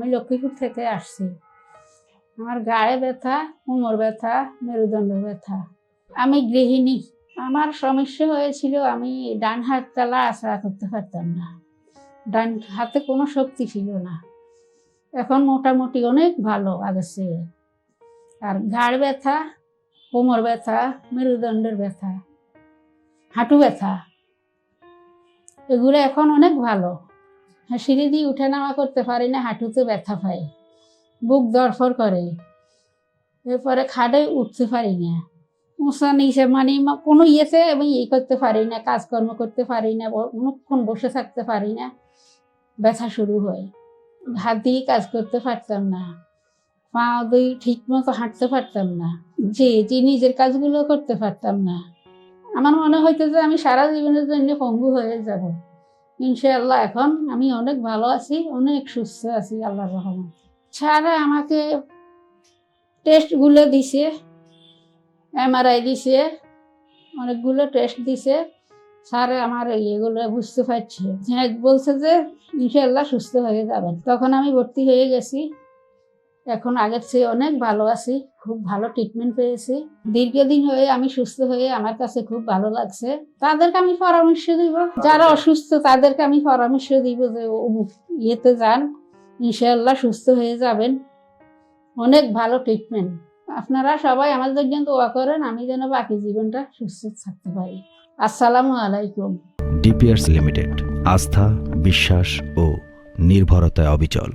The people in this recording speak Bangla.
আমি লক্ষ্মীপুর থেকে আসছি। আমার গায়ে ব্যথা, কোমর ব্যথা, মেরুদণ্ড ব্যথা। আমি গৃহিণী। আমার সমস্যা হয়েছিল, আমি ডান হাত তালা আছড়া করতে পারতাম না। ডান হাতে কোনো শক্তি ছিল না। এখন মোটামুটি অনেক ভালো আগের চেয়ে আর ঘাড় ব্যথা, কোমর ব্যথা, মেরুদণ্ডের ব্যথা, হাঁটু ব্যথা, এগুলো এখন অনেক ভালো। সিঁড়ি দিয়ে উঠে নামা করতে পারি না, হাঁটুতে ব্যথা পাই বুক দরফর করে। এরপরে খাটে উঠতে পারি না। উঁচা নিচে মানে কোনো ইয়েতে আমি ই করতে পারি না, কাজকর্ম করতে পারি না অনেকক্ষণ বসে থাকতে পারি না। ব্যথা শুরু হয়। হাত দিয়ে কাজ করতে পারতাম না। পা দুই ঠিক মতো হাঁটতে পারতাম না। যে যে নিজের কাজগুলো করতে পারতাম না। আমার মনে হইতো যে আমি সারা জীবনের জন্য পঙ্গু হয়ে যাব। ইনশাআল্লাহ এখন আমি অনেক ভালো আছি, অনেক সুস্থ আছি, আল্লাহ রহমান ছাড়া আমাকে টেস্টগুলো দিছে এমআরআই দিছে, অনেকগুলো টেস্ট দিছে। স্যারে আমার এগুলো বুঝতে পারছে। হ্যাঁ বলছে যে ইনশাল্লাহ সুস্থ হয়ে যাবেন। তখন আমি ভর্তি হয়ে গেছি। এখন আগের চেয়ে অনেক ভালো আছি খুব ভালো ট্রিটমেন্ট পেয়েছি। দীর্ঘদিন হয়ে আমি সুস্থ হয়ে আমার কাছে খুব ভালো লাগছে। তাদেরকে আমি পরামর্শ দিব। যারা অসুস্থ তাদেরকে আমি পরামর্শ দিব যে অমুক ইয়েতে যান ইনশাল্লাহ সুস্থ হয়ে যাবেন। অনেক ভালো ট্রিটমেন্ট আপনারা সবাই আমার জন্য দোয়া করেন আমি যেন বাকি জীবনটা সুস্থ থাকতে পারি। আসসালামু আলাইকুম। ডিপিআরস লিমিটেড আস্থা বিশ্বাস ও নির্ভরতায় অবিচল।